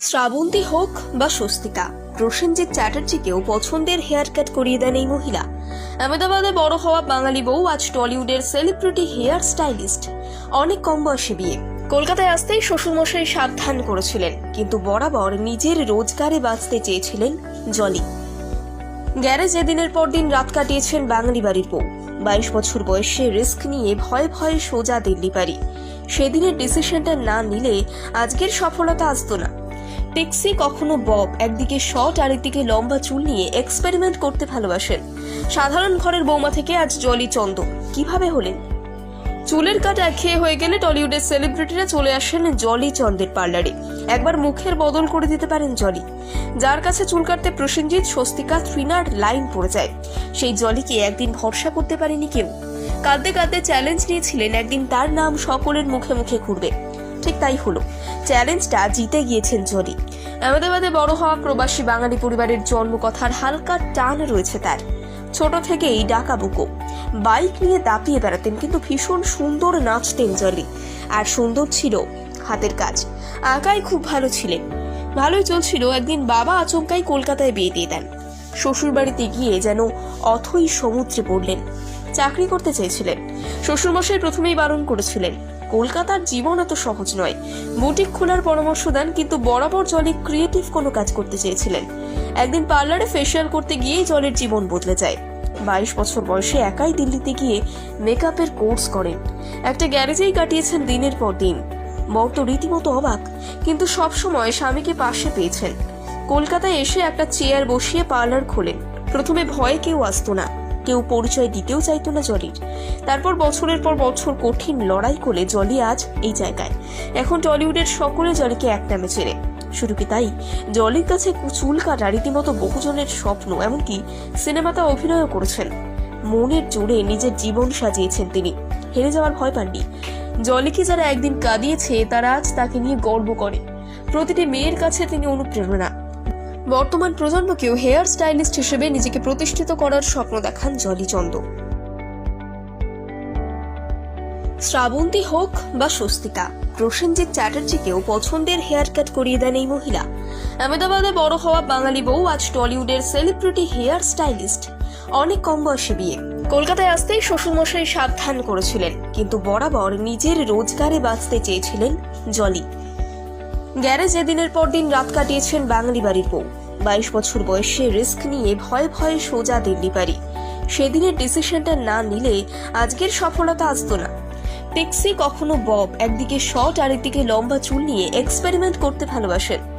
শ্রাবন্তী হোক বা স্বস্তিকা প্রসেনজিৎ চ্যাটার্জিকেও পছন্দের হেয়ার কাট করিয়ে দেন এই মহিলা। আহমেদাবাদে বড় হওয়া বাঙালি বউ আজ টলিউডের সেলিব্রিটি হেয়ার স্টাইলিস্ট অনেক কম বয়সে বিয়ে। কলকাতায় আসতেই শ্বশুরমশাই সাবধান করেছিলেন, কিন্তু বরাবর নিজের রোজগারে বাঁচতে চেয়েছিলেন জলি। গ্যারেজে দিনের পর দিন রাত কাটিয়েছেন বাঙালি বাড়ির বউ। বাইশ বছর বয়সে রিস্ক নিয়ে ভয়ে ভয়ে সোজা দিল্লি পারি সেদিনের ডিসিশনটা না নিলে আজকের সফলতা আসতো না। টেক্সি কখনো বব, একদিকে শর্ট আরেকদিকে লম্বা চুল নিয়ে এক্সপেরিমেন্ট করতে ভালোবাসেন। সাধারণ ঘরের বৌমা থেকে আজ জলি চন্দ। কীভাবে হলেন চুলের কাট একঘেয়ে হয়ে গেলে টলিউডের সেলিব্রিটিরা চলে আসেন জলি চন্দের পার্লারে। একবার মুখের বদল করে দিতে পারেন জলি। যার কাছে চুল কাটতে প্রসেনজিৎ, স্বস্তিকা থ্রিনার লাইন পড়ে যায়। সেই জলিকে একদিন ভরসা করতে পারেনি কেউ। কাঁদতে কাঁদতে চ্যালেঞ্জ নিয়েছিলেন, একদিন তার নাম সকলের মুখে মুখে ঘুরবে। ঠিক তাই হলো। চ্যালেঞ্জটা জিতে গিয়েছেন জলি আহমেদাবাদে বড় হওয়া প্রবাসী বাঙালি পরিবারের জন্মকথার হালকা টান রয়েছে তার। ছোট থেকেই ডাকা বুকো। বাইক নিয়ে দাপিয়ে বেড়াতেন, কিন্তু ভীষণ সুন্দর নাচতেন জলি। আর সুন্দর ছিল হাতের কাজ। আঁকায় খুব ভালো ছিলেন। ভালোই চলছিল, একদিন বাবা আচমকাই কলকাতায় বিয়ে দিয়ে দেন। শ্বশুরবাড়িতে গিয়ে যেন অথই সমুদ্রে পড়লেন। চাকরি করতে চেয়েছিলেন। শ্বশুরমশাই প্রথমেই বারণ করেছিলেন কলকাতার জীবন এত সহজ নয়। বুটিক খোলার পরামর্শ দেন, কিন্তু বরাবর জলে ক্রিয়েটিভ কোনো কাজ করতে চেয়েছিলেন। একদিন পার্লারে ফেসিয়াল করতে গিয়েই জলের জীবন বদলে যায়। বাইশ বছর বয়সে একাই দিল্লিতে গিয়ে মেকআপের কোর্স করেন একটা গ্যারেজেই কাটিয়েছেন দিনের পর দিন। বর তো রীতিমতো অবাক, কিন্তু সব সময় স্বামীকে পাশে পেয়েছেন। কলকাতায় এসে একটা চেয়ার বসিয়ে পার্লার খোলেন। প্রথমে ভয়ে কেউ আসতো না। কেউ পরিচয় দিতেও চাইতো না জলির। তারপর বছরের পর বছর কঠিন লড়াই করে জলি আজ এই জায়গায়। এখন টলিউডের সকলে জলিকে এক নামে চেনে। শুধু কি তাই? জলির কাছে চুল কাটা রীতিমতো বহুজনের স্বপ্ন, এমনকি সিনেমাতে অভিনয়ও করেছেন। মনের জোরে নিজের জীবন সাজিয়েছেন তিনি। হেরে যাওয়ার ভয় পাননি। জলিকে যারা একদিন কাঁদিয়েছে, তারা আজ তাকে নিয়ে গর্ব করে। প্রতিটি মেয়ের কাছে তিনি অনুপ্রেরণা। বর্তমান প্রজন্মকেও হেয়ার স্টাইলিস্ট হিসেবে নিজেকে প্রতিষ্ঠিত করার স্বপ্ন দেখান জলি চন্দ শ্রাবন্তী হোক বা স্বস্তিকা, প্রসেনজিৎ চ্যাটার্জিকেও পছন্দের হেয়ার কাট করিয়ে দেন এই মহিলা। আহমেদাবাদে বড় হওয়া বাঙালি বউ আজ টলিউডের সেলিব্রিটি হেয়ার স্টাইলিস্ট। অনেক কম বয়সে বিয়ে। কলকাতায় আসতেই শ্বশুরমশাই সাবধান করেছিলেন, কিন্তু বরাবর নিজের রোজগারে বাঁচতে চেয়েছিলেন জলি। গ্যারেজে দিনের পর দিন রাত কাটিয়েছেন বাঙালি বাড়ির বউ। বাইশ বছর বয়সে রিস্ক নিয়ে ভয়ে ভয়ে সোজা দিল্লি বাড়ি। সেদিনের ডিসিশনটা না নিলে আজকের সফলতা আসতো না। টেক্সি কখনো বব, একদিকে শর্ট আরেকদিকে লম্বা চুল নিয়ে এক্সপেরিমেন্ট করতে ভালোবাসেন।